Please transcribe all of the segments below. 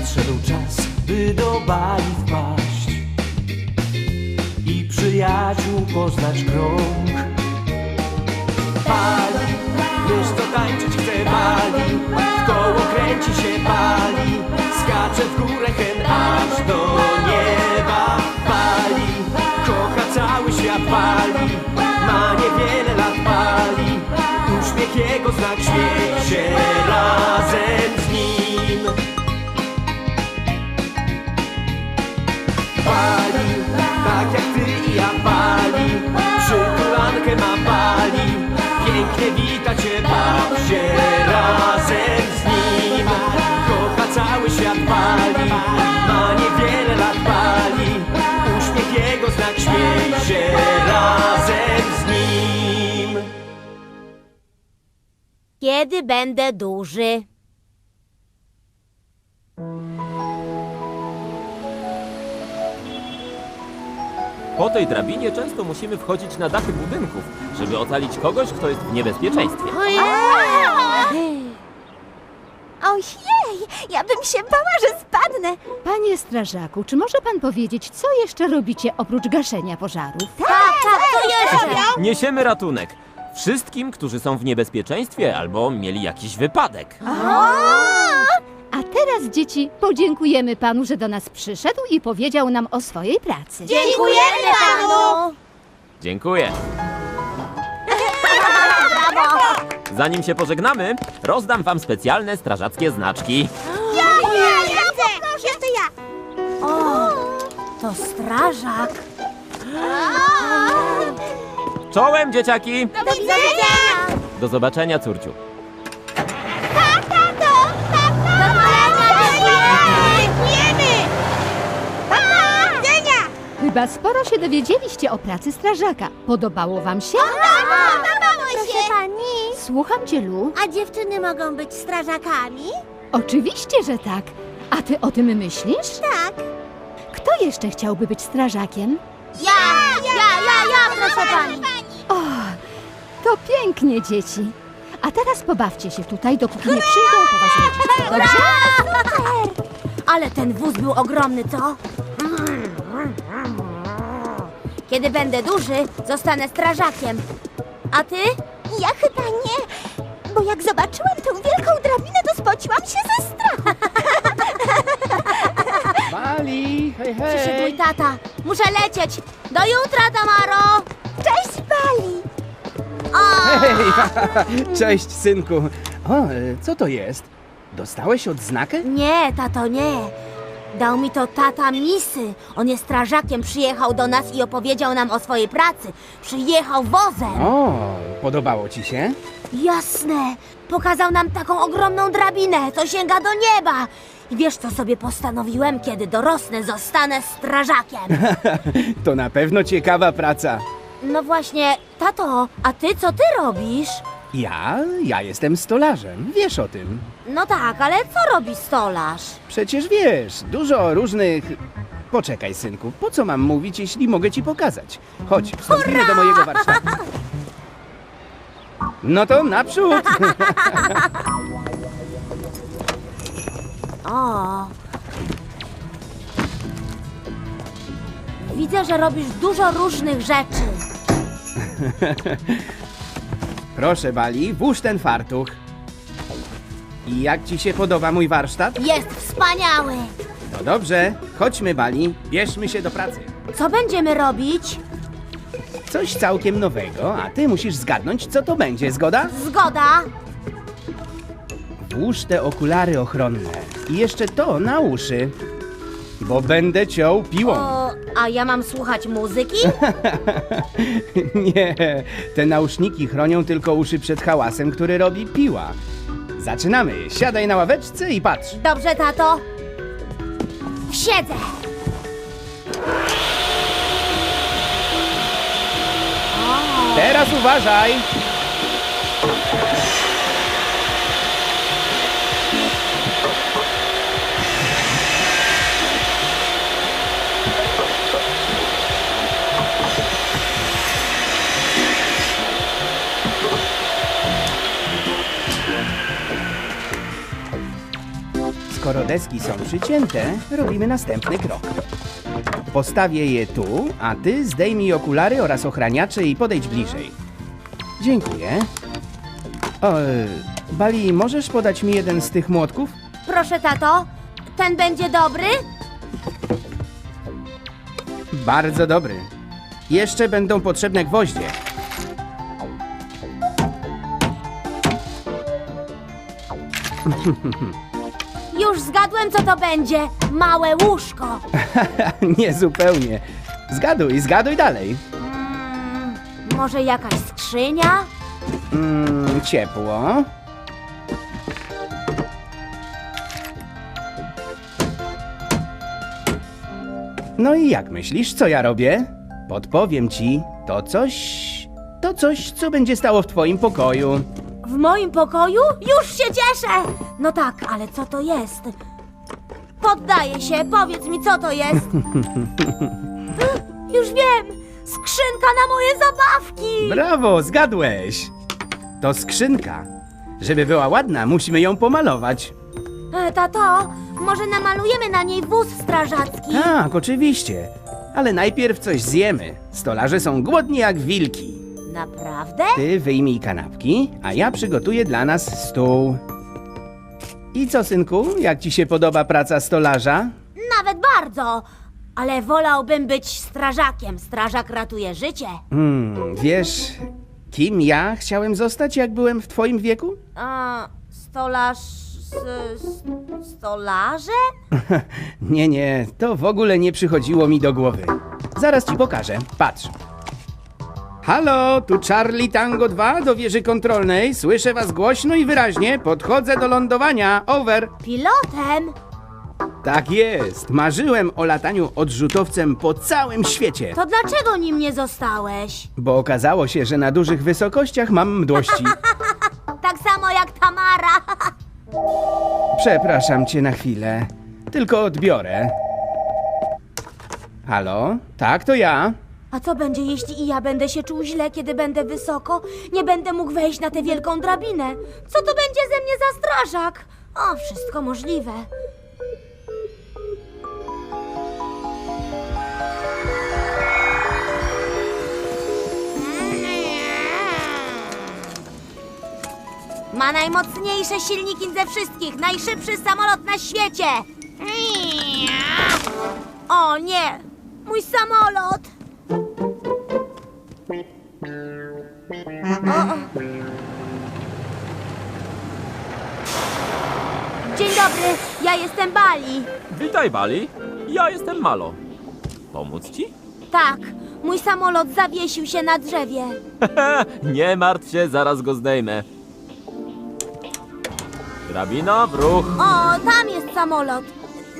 nadszedł czas, by do Bali wpaść i przyjaciół poznać krąg. Bali, wiesz co tańczyć chce Bali, w koło kręci się Bali, skacze w górę hen aż do nieba. Bali, kocha cały świat Bali, Bali, tak jak ty i ja Bali Przytulankę ma Bali Pięknie wita cię, baw się razem z nim. Kocha cały świat Bali Ma niewiele lat Bali Uśmiech jego znak śmiech się razem z nim. Kiedy będę duży? Po tej drabinie często musimy wchodzić na dachy budynków, żeby ocalić kogoś, kto jest w niebezpieczeństwie. Ojej, ja bym się bała, że spadnę. Panie strażaku, czy może pan powiedzieć, co jeszcze robicie oprócz gaszenia pożarów? Tak, tak, co jeszcze? Niesiemy ratunek. Wszystkim, którzy są w niebezpieczeństwie albo mieli jakiś wypadek. A teraz, dzieci, podziękujemy panu, że do nas przyszedł i powiedział nam o swojej pracy. Dziękujemy panu. Dziękuję. Zanim się pożegnamy, rozdam wam specjalne strażackie znaczki. Ja, ja, ja, poproszę, to ja. O, to strażak. Czołem, dzieciaki! Do widzenia. Do zobaczenia, córciu. Chyba sporo się dowiedzieliście o pracy strażaka. Podobało wam się? Podobało się. Proszę pani, Słucham cię, Lu. a dziewczyny mogą być strażakami? Oczywiście, że tak. A ty o tym myślisz? Tak. Kto jeszcze chciałby być strażakiem? Ja, ja, ja, ja, proszę pani. O, to pięknie, dzieci. A teraz pobawcie się tutaj, dopóki nie przyjdą po was rodzice. Dobrze? Ale ten wóz był ogromny, co? Kiedy będę duży, zostanę strażakiem. A ty? Ja chyba nie, bo jak zobaczyłam tę wielką drabinę, to spociłam się ze strachu. Bali, hej, Przyszedł mój hej! tata. Muszę lecieć. Do jutra, Tamaro. Cześć, Bali. O, Hej, cześć synku. O, e, co to jest? Dostałeś odznakę? Nie, tato, nie. Dał mi to tata Misy. On jest strażakiem, przyjechał do nas i opowiedział nam o swojej pracy. Przyjechał wozem. O, podobało ci się? Jasne. Pokazał nam taką ogromną drabinę, co sięga do nieba. I wiesz, co sobie postanowiłem? Kiedy dorosnę, zostanę strażakiem. To na pewno ciekawa praca. No właśnie, tato, a ty co ty robisz? Ja? Ja jestem stolarzem, wiesz o tym. No tak, ale co robi stolarz? Przecież wiesz, dużo różnych... Poczekaj, synku, po co mam mówić, jeśli mogę ci pokazać? Chodź, wstąpimy do mojego warsztatu. No to naprzód! O. Widzę, że robisz dużo różnych rzeczy. Proszę, Bali, włóż ten fartuch. I jak ci się podoba mój warsztat? Jest wspaniały. No dobrze, chodźmy, Bali, bierzmy się do pracy. Co będziemy robić? Coś całkiem nowego, a ty musisz zgadnąć, co to będzie, zgoda? Zgoda. Włóż te okulary ochronne i jeszcze to na uszy, bo będę ciął piłą. O, a ja mam słuchać muzyki? Nie, te nauszniki chronią tylko uszy przed hałasem, który robi piła. Zaczynamy. Siadaj na ławeczce i patrz. Dobrze, tato. Siedzę. Teraz uważaj. Skoro deski są przycięte, robimy następny krok. Postawię je tu, a ty zdejmij okulary oraz ochraniacze i podejdź bliżej. Dziękuję. O, e, Bali, możesz podać mi jeden z tych młotków? Proszę, tato. Ten będzie dobry? Bardzo dobry. Jeszcze będą potrzebne gwoździe. Już zgadłem, co to będzie. Małe łóżko. Nie zupełnie. Zgaduj, zgaduj dalej. Mm, może jakaś skrzynia? Mm, ciepło. No i jak myślisz, co ja robię? Podpowiem ci, to coś. To coś, co będzie stało w twoim pokoju. W moim pokoju? Już się cieszę! No tak, ale co to jest? Poddaję się, powiedz mi, co to jest. Już wiem! Skrzynka na moje zabawki! Brawo, zgadłeś! To skrzynka. Żeby była ładna, musimy ją pomalować. E, Tato, może namalujemy na niej wóz strażacki? Tak, oczywiście. Ale najpierw coś zjemy. Stolarze są głodni jak wilki. Naprawdę? Ty wyjmij kanapki, a ja przygotuję dla nas stół. I co, synku, jak ci się podoba praca stolarza? Nawet bardzo! Ale wolałbym być strażakiem. Strażak ratuje życie. Hmm, wiesz, kim ja chciałem zostać, jak byłem w twoim wieku? A, stolarz... S, stolarze? Nie, nie, to w ogóle nie przychodziło mi do głowy. Zaraz ci pokażę. Patrz. Halo, tu Charlie Tango 2 do wieży kontrolnej. Słyszę was głośno i wyraźnie. Podchodzę do lądowania. Over. Pilotem? Tak jest. Marzyłem o lataniu odrzutowcem po całym świecie. To dlaczego nim nie zostałeś? Bo okazało się, że na dużych wysokościach mam mdłości. Tak samo jak Tamara. Przepraszam cię na chwilę. Tylko odbiorę. Halo? Tak, to ja. A co będzie, jeśli i ja będę się czuł źle, kiedy będę wysoko? Nie będę mógł wejść na tę wielką drabinę. Co to będzie ze mnie za strażak? O, wszystko możliwe. Ma najmocniejsze silniki ze wszystkich, najszybszy samolot na świecie. O nie, mój samolot. Dzień dobry, ja jestem Bali. Witaj, Bali. Ja jestem Malo. Pomóc ci? Tak, mój samolot zawiesił się na drzewie. Nie martw się, zaraz go zdejmę. Drabina w ruch. O, tam jest samolot.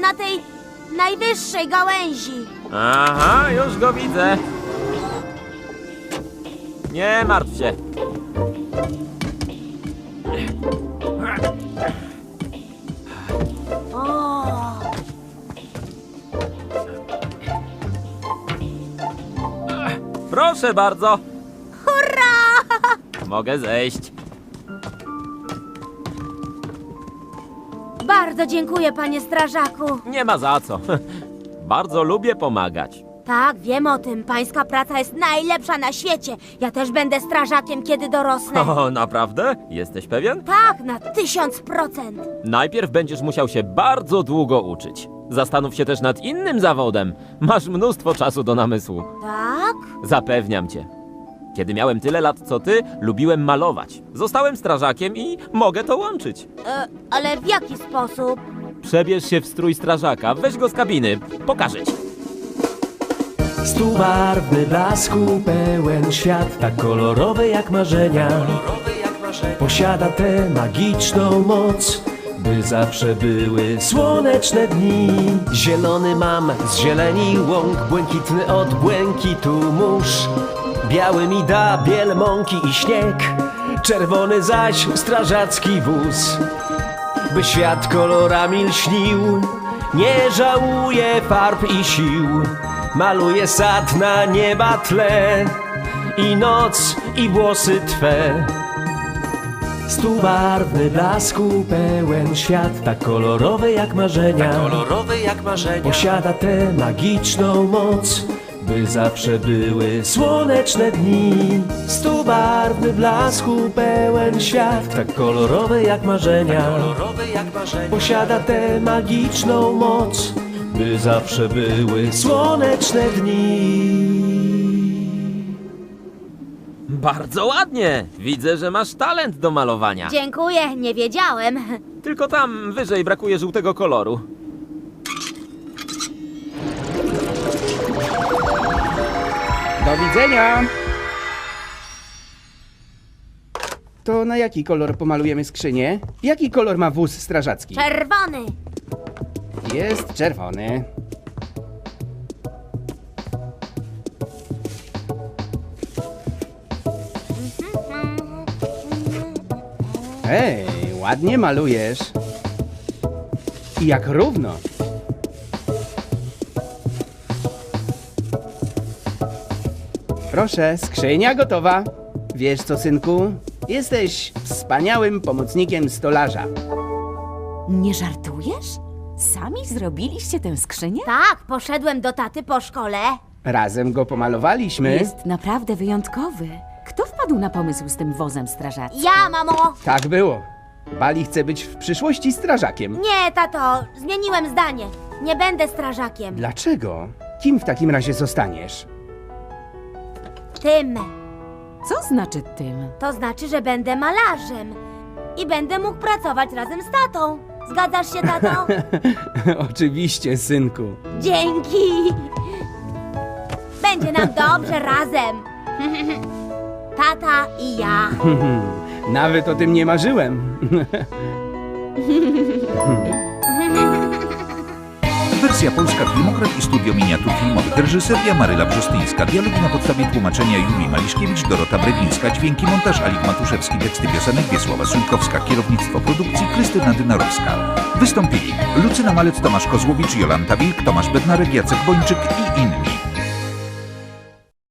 Na tej najwyższej gałęzi. Aha, już go widzę. Nie martw się. Proszę bardzo. hurra! Mogę zejść. Bardzo dziękuję, panie strażaku. Nie ma za co. Bardzo lubię pomagać. Tak, wiem o tym. Pańska praca jest najlepsza na świecie. Ja też będę strażakiem, kiedy dorosnę. O, naprawdę? Jesteś pewien? Tak, na tysiąc procent. Najpierw będziesz musiał się bardzo długo uczyć. Zastanów się też nad innym zawodem. Masz mnóstwo czasu do namysłu. Tak? Zapewniam cię. Kiedy miałem tyle lat co ty, lubiłem malować. Zostałem strażakiem i mogę to łączyć. E, ale w jaki sposób? Przebierz się w strój strażaka, weź go z kabiny, pokażę ci. Stu barwny blasku pełen świat, tak kolorowy jak marzenia. Posiada tę magiczną moc, by zawsze były słoneczne dni. Zielony mam z zieleni łąk, błękitny od błękitu mórz. Biały mi da biel mąki i śnieg, czerwony zaś strażacki wóz. By świat kolorami lśnił, nie żałuje farb i sił. Maluje sad na nieba tle i noc i włosy twe. Stubarwny blasku pełen świat, tak kolorowy jak marzenia. kolorowy jak marzenia. Posiada tę magiczną moc, by zawsze były słoneczne dni. Stubarwny blasku pełen świat, tak kolorowy jak marzenia. Kolorowy jak marzenia. Posiada tę magiczną moc, by zawsze były słoneczne dni. Bardzo ładnie! Widzę, że masz talent do malowania. Dziękuję, nie wiedziałem. Tylko tam wyżej brakuje żółtego koloru. Do widzenia! To na jaki kolor pomalujemy skrzynię? Jaki kolor ma wóz strażacki? Czerwony. Jest czerwony. Ej, ładnie malujesz. I jak równo. Proszę, skrzynia gotowa. Wiesz co, synku? Jesteś wspaniałym pomocnikiem stolarza. Nie żartujesz? Sami zrobiliście tę skrzynię? Tak, poszedłem do taty po szkole. Razem go pomalowaliśmy. Jest naprawdę wyjątkowy. Kto wpadł na pomysł z tym wozem strażackim? Ja, mamo. Tak było. Bali chce być w przyszłości strażakiem. Nie, tato, zmieniłem zdanie. Nie będę strażakiem. Dlaczego? Kim w takim razie zostaniesz? Tym. Co znaczy tym? To znaczy, że będę malarzem. I będę mógł pracować razem z tatą. Zgadzasz się, tato? Oczywiście, synku. Dzięki. Będzie nam dobrze razem. Tata i ja. Nawet o tym nie marzyłem. Wersja polska Filmokrat i Studio Miniatur Filmowych. Reżyseria Maryla Brzostyńska. Dialogi na podstawie tłumaczenia Julii Maliszkiewicz, Dorota Brewińska. Dźwięki montaż Alik Matuszewski. Teksty piosenek Wiesława Szynkowska. Kierownictwo produkcji Krystyna Dynarowska. Wystąpili Lucyna Malec, Tomasz Kozłowicz, Jolanta Wilk, Tomasz Bednarek, Jacek Bończyk i inni.